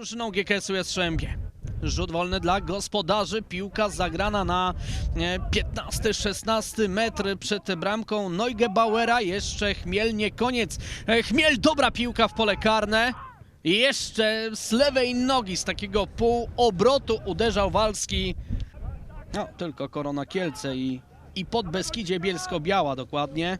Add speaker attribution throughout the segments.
Speaker 1: drużyną GKS-u Jastrzębie. Rzut wolny dla gospodarzy, piłka zagrana na e, 15-16 metr przed bramką Neugebauera, jeszcze Chmiel, nie koniec. E, Chmiel, dobra piłka w pole karne. Jeszcze z lewej nogi, z takiego półobrotu uderzał Walski. No, tylko Korona Kielce i, i pod Beskidzie Bielsko-Biała dokładnie.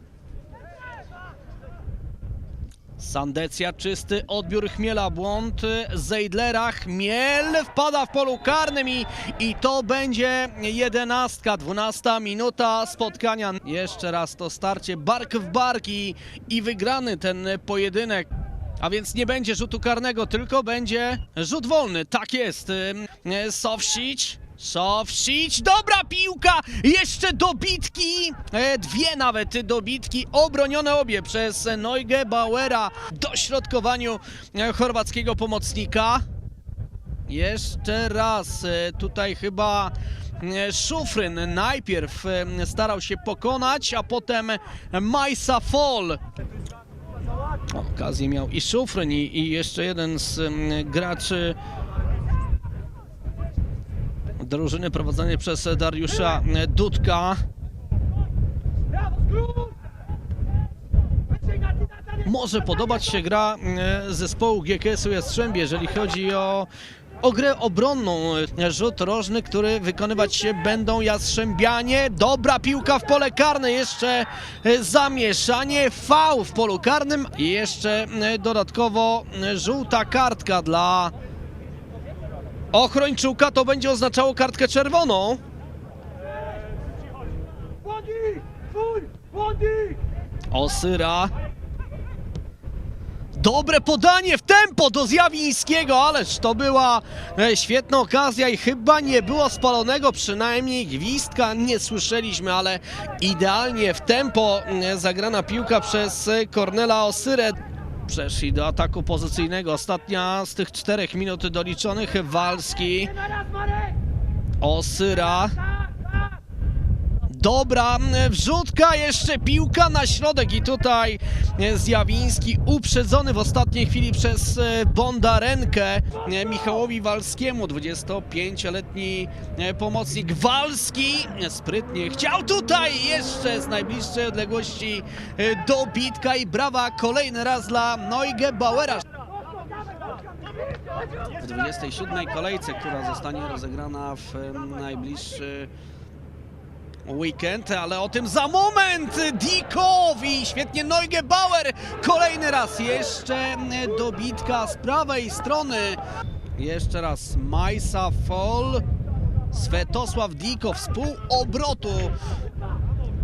Speaker 1: Sandecja, czysty odbiór Chmiela, błąd Zeidlera, Chmiel wpada w polu karnym i, i to będzie jedenastka, dwunasta minuta spotkania. Jeszcze raz to starcie bark w bark i, i wygrany ten pojedynek. A więc nie będzie rzutu karnego, tylko będzie rzut wolny. Tak jest. Sowsić. Sowsić, dobra piłka, jeszcze dobitki, e, dwie nawet dobitki, obronione obie przez Neuge Bauera dośrodkowaniu e, chorwackiego pomocnika. Jeszcze raz, e, tutaj chyba Szufryn najpierw starał się pokonać, a potem Majsa Fall. Okazję miał i Szufryn, i, jeszcze jeden z graczy drużyny prowadzonej przez Dariusza Dudka. Może podobać się gra mm, zespołu GKS-u Jastrzębie, jeżeli chodzi o, o grę obronną. Rzut rożny, który wykonywać się będą Jastrzębianie. Dobra piłka w pole karne, jeszcze e, zamieszanie, fał w polu karnym i jeszcze e, dodatkowo e, żółta kartka dla Ochrończuka to będzie oznaczało kartkę czerwoną. Osyra. Dobre podanie w tempo do Zjawińskiego, ależ to była e, świetna okazja i chyba nie było spalonego, przynajmniej gwizdka nie słyszeliśmy, ale idealnie w tempo e, zagrana piłka przez e, Kornela Osyrę. Przeszli do ataku pozycyjnego. Ostatnia z tych czterech minut doliczonych. Walski! Osyra. Dobra wrzutka, jeszcze piłka na środek i tutaj Zjawiński uprzedzony w ostatniej chwili przez e, Bondarenkę e, Michałowi Walskiemu, 25-letni e, pomocnik Walski, sprytnie chciał tutaj jeszcze z najbliższej odległości dobitka i brawa kolejny raz dla Neuge Bauera. W 27 kolejce, która zostanie rozegrana w najbliższy weekend, ale o tym za moment! Dikowi, świetnie Neugebauer, kolejny raz, jeszcze dobitka z prawej strony. Jeszcze raz Majsa Fall, Svetosław Dikow z pół obrotu.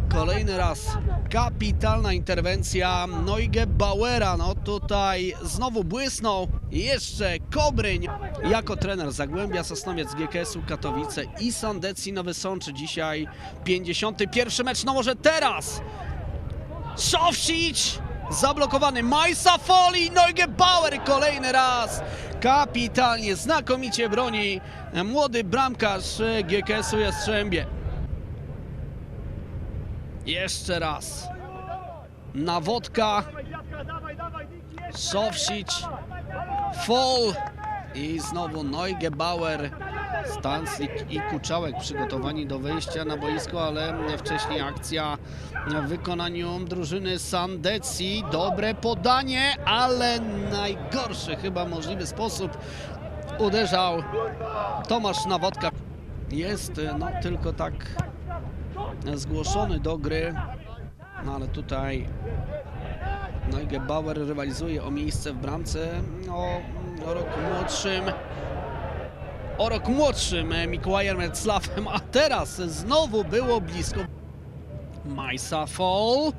Speaker 1: Kolejny raz kapitalna interwencja Neugebauera. No tutaj znowu błysnął. Jeszcze Kobryń jako trener Zagłębia Sosnowiec GKS-u Katowice i Sandecji Nowy Sącz. Dzisiaj 51 mecz. No może teraz Szowsić zablokowany. Majsa Foli, Neugebauer kolejny raz. Kapitalnie, znakomicie broni młody bramkarz GKS-u Jastrzębie. Jeszcze raz. Nawodka! Szowsić, Fall i znowu Neugebauer, Stanslik i Kuczałek przygotowani do wejścia na boisko, ale wcześniej akcja w wykonaniu drużyny Sandecji. Dobre podanie, ale najgorszy chyba możliwy sposób uderzał Tomasz Nawodka. Jest no tylko tak zgłoszony do gry, no ale tutaj Neugebauer rywalizuje o miejsce w bramce o, o rok młodszym. O rok młodszym Mikołajem Metzlafem, a teraz znowu było blisko. Majsa Fall.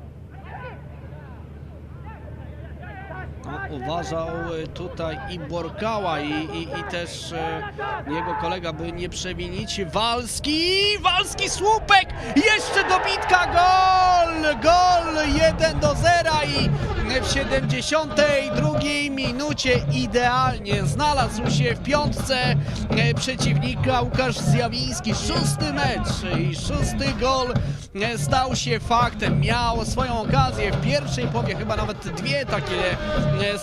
Speaker 1: No, uważał e, tutaj i Borkała i, i, i też e, jego kolega, by nie przewinić. Walski, Walski słupek, jeszcze dobitka, gol, gol 1 do 0 i w 72 minucie idealnie znalazł się w piątce e, przeciwnika Łukasz Zjawiński. Szósty mecz i szósty gol stał się faktem. Miał swoją okazję w pierwszej połowie, chyba nawet dwie takie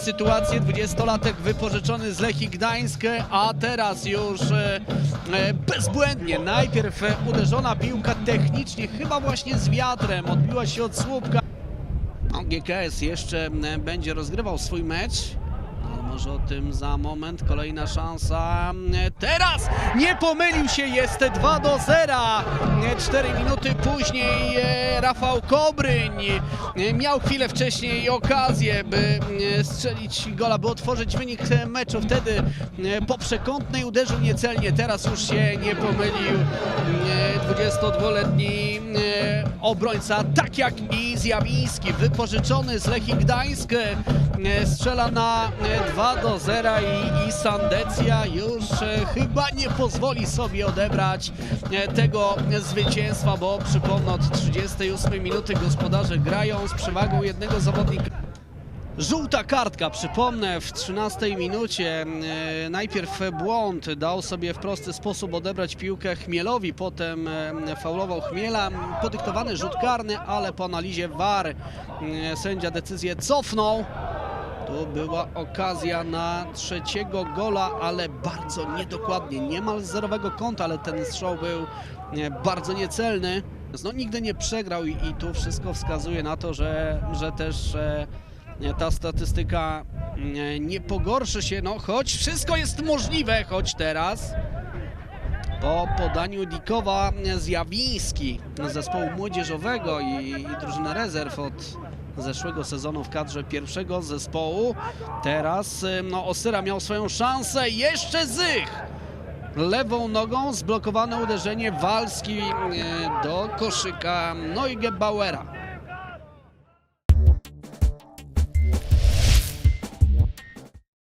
Speaker 1: sytuacje. 20-latek wypożyczony z Lechii Gdańsk, a teraz już e, e, bezbłędnie. Najpierw e, uderzona piłka technicznie, chyba właśnie z wiatrem, odbiła się od słupka. GKS jeszcze będzie rozgrywał swój mecz. Może o tym za moment. Kolejna szansa. Teraz nie pomylił się, jest 2 do 0. 4 minuty później e, Rafał Kobryń miał chwilę wcześniej okazję, by e, strzelić gola, by otworzyć wynik meczu. Wtedy e, po przekątnej uderzył niecelnie. Teraz już się nie pomylił. E, 22-letni e, obrońca, tak jak i Zjawiński, wypożyczony z Lechii Gdańsk, strzela na e, 2 do 0 i, i Sandecja już e, chyba nie pozwoli sobie odebrać e, tego zwycięstwa, bo przypomnę od 38 minuty gospodarze grają z przewagą jednego zawodnika. Żółta kartka, przypomnę, w 13 minucie. E, najpierw błąd, dał sobie w prosty sposób odebrać piłkę Chmielowi, potem faulował Chmiela. Podyktowany rzut karny, ale po analizie VAR sędzia decyzję cofnął. Tu była okazja na trzeciego gola, ale bardzo niedokładnie, niemal z zerowego kąta, ale ten strzał był bardzo niecelny. No, nigdy nie przegrał i, i tu wszystko wskazuje na to, że, że też ta statystyka nie pogorszy się, no choć wszystko jest możliwe, choć teraz po podaniu Dikowa Zjawiński zespołu młodzieżowego i, i drużyny rezerw od zeszłego sezonu w kadrze pierwszego zespołu. Teraz y, no, Osyra miał swoją szansę, jeszcze Zych! Lewą nogą zblokowane uderzenie Walski y, do koszyka Neugebauera.